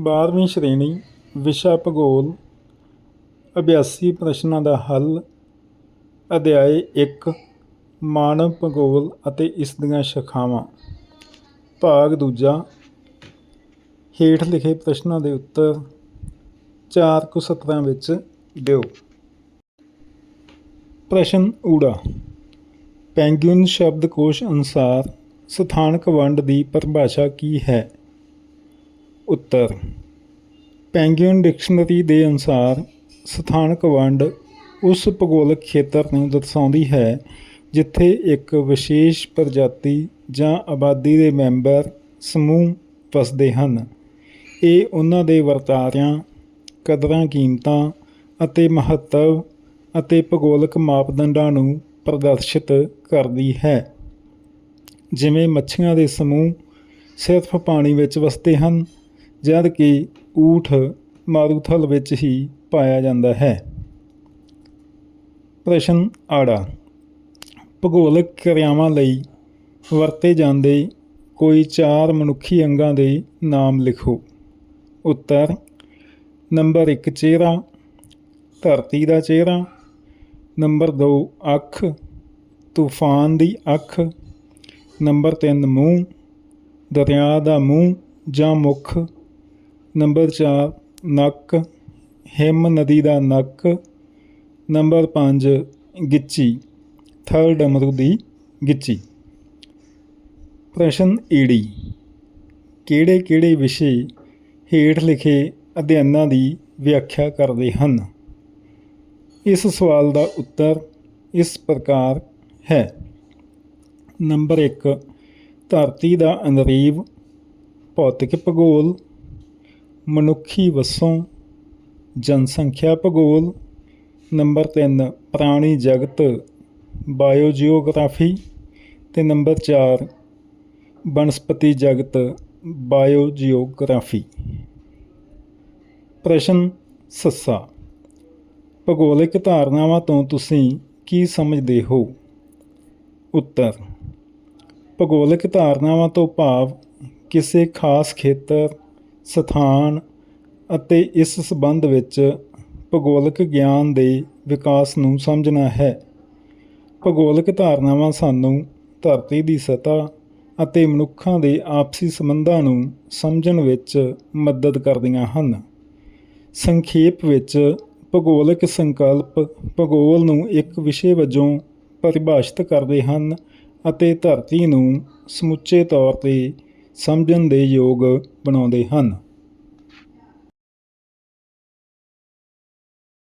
12ਵੀਂ ਸ਼੍ਰੇਣੀ ਵਿਸ਼ਾ ਭੂਗੋਲ ਅਭਿਆਸੀ ਪ੍ਰਸ਼ਨਾਂ ਦਾ ਹੱਲ ਅਧਿਆਇ 1 ਮਾਨਵ ਭੂਗੋਲ ਅਤੇ ਇਸ ਦੀਆਂ ਸ਼ਾਖਾਵਾਂ। ਭਾਗ ਦੂਜਾ, ਹੇਠ ਲਿਖੇ ਪ੍ਰਸ਼ਨਾਂ ਦੇ ਉੱਤਰ ਚਾਰ ਕੁ ਸਤਰਾਂ ਵਿੱਚ ਦਿਓ। ਪ੍ਰਸ਼ਨ ਊੜਾ, ਪੈਂਗੁਇਨ ਸ਼ਬਦਕੋਸ਼ ਅਨੁਸਾਰ ਸਥਾਨਕ ਵੰਡ ਦੀ ਪਰਿਭਾਸ਼ਾ ਕੀ ਹੈ? ਉੱਤਰ ਪੈਂਗੁਇਨ ਡਿਕਸ਼ਨਰੀ ਦੇ ਅਨੁਸਾਰ ਸਥਾਨਕ ਵੰਡ ਉਸ ਭੂਗੋਲਿਕ ਖੇਤਰ ਨੂੰ ਦਰਸਾਉਂਦੀ ਹੈ, ਜਿੱਥੇ ਇੱਕ ਵਿਸ਼ੇਸ਼ ਪ੍ਰਜਾਤੀ ਜਾਂ ਆਬਾਦੀ ਦੇ ਮੈਂਬਰ ਸਮੂਹ ਵਸਦੇ ਹਨ। ਇਹ ਉਹਨਾਂ ਦੇ ਵਰਤਾਰਿਆਂ, ਕਦਰਾਂ ਕੀਮਤਾਂ ਅਤੇ ਮਹੱਤਵ ਅਤੇ ਭੂਗੋਲਿਕ ਮਾਪਦੰਡਾਂ ਨੂੰ ਪ੍ਰਦਰਸ਼ਿਤ ਕਰਦੀ ਹੈ। ਜਿਵੇਂ ਮੱਛੀਆਂ ਦੇ ਸਮੂਹ ਸਿਰਫ ਪਾਣੀ ਵਿੱਚ ਵਸਦੇ ਹਨ ਜਦ ਕਿ ਊਠ ਮਾਰੂਥਲ ਵਿੱਚ ਹੀ ਪਾਇਆ ਜਾਂਦਾ ਹੈ। ਪ੍ਰਸ਼ਨ ਆੜਾ। ਭੂਗੋਲਿਕ ਕਿਰਿਆਵਾਂ ਲਈ ਵਰਤੇ ਜਾਂਦੇ ਕੋਈ ਚਾਰ ਮਨੁੱਖੀ ਅੰਗਾਂ ਦੇ ਨਾਮ ਲਿਖੋ। ਉੱਤਰ, ਨੰਬਰ 1 ਚਿਹਰਾ, ਧਰਤੀ ਦਾ ਚਿਹਰਾ, ਨੰਬਰ 2 ਅੱਖ, ਤੂਫਾਨ ਦੀ ਅੱਖ, ਨੰਬਰ 3 ਮੂੰਹ, ਦਰਿਆ ਦਾ ਮੂੰਹ ਜਾਂ ਮੁੱਖ ਨੰਬਰ 4 ਨੱਕ, ਹਿਮ ਨਦੀ ਦਾ ਨੱਕ। ਨੰਬਰ 5 ਗਿੱਚੀ, ਥਲ ਡਮਰੂ ਦੀ ਗਿੱਚੀ। ਪ੍ਰਸ਼ਨ ਈੜੀ, ਕਿਹੜੇ ਕਿਹੜੇ ਵਿਸ਼ੇ ਹੇਠ ਲਿਖੇ ਅਧਿਐਨਾਂ ਦੀ ਵਿਆਖਿਆ ਕਰਦੇ ਹਨ? ਇਸ ਸਵਾਲ ਦਾ ਉੱਤਰ ਇਸ ਪ੍ਰਕਾਰ ਹੈ। ਨੰਬਰ 1 ਧਰਤੀ ਦਾ ਅਨਰੀਵ ਭੌਤਿਕ ਭੂਗੋਲ। ਮਨੁੱਖੀ ਵਸੋਂ ਜਨਸੰਖਿਆ ਭੂਗੋਲ, ਨੰਬਰ 3 ਪ੍ਰਾਣੀ ਜਗਤ, ਬਾਇਓਜੀਓਗ੍ਰਾਫੀ ਤੇ ਨੰਬਰ 4 ਬਨਸਪਤੀ ਜਗਤ, ਬਾਇਓਜੀਓਗ੍ਰਾਫੀ। ਪ੍ਰਸ਼ਨ ਸੱਸਾ, ਭੂਗੋਲਿਕ ਧਾਰਨਾਵਾਂ ਤੋਂ ਤੁਸੀਂ ਕੀ ਸਮਝਦੇ ਹੋ? ਉੱਤਰ, ਭੂਗੋਲਿਕ ਧਾਰਨਾਵਾਂ ਤੋਂ ਭਾਵ ਕਿਸੇ ਖਾਸ ਖੇਤਰ ਸਥਾਨ ਅਤੇ ਇਸ ਸੰਬੰਧ ਵਿੱਚ ਭੂਗੋਲਿਕ ਗਿਆਨ ਦੇ ਵਿਕਾਸ ਨੂੰ ਸਮਝਣਾ ਹੈ। ਭੂਗੋਲਿਕ ਧਾਰਨਾਵਾਂ ਸਾਨੂੰ ਧਰਤੀ ਦੀ ਸਤ੍ਹਾ ਅਤੇ ਮਨੁੱਖਾਂ ਦੇ ਆਪਸੀ ਸੰਬੰਧਾਂ ਨੂੰ ਸਮਝਣ ਵਿੱਚ ਮਦਦ ਕਰਦੀਆਂ ਹਨ। ਸੰਖੇਪ ਵਿੱਚ, ਭੂਗੋਲਿਕ ਸੰਕਲਪ ਭੂਗੋਲ ਨੂੰ ਇੱਕ ਵਿਸ਼ੇ ਵਜੋਂ ਪਰਿਭਾਸ਼ਿਤ ਕਰਦੇ ਹਨ ਅਤੇ ਧਰਤੀ ਨੂੰ ਸਮੁੱਚੇ ਤੌਰ 'ਤੇ ਸਮਝਣ ਦੇ ਯੋਗ ਬਣਾਉਂਦੇ ਹਨ।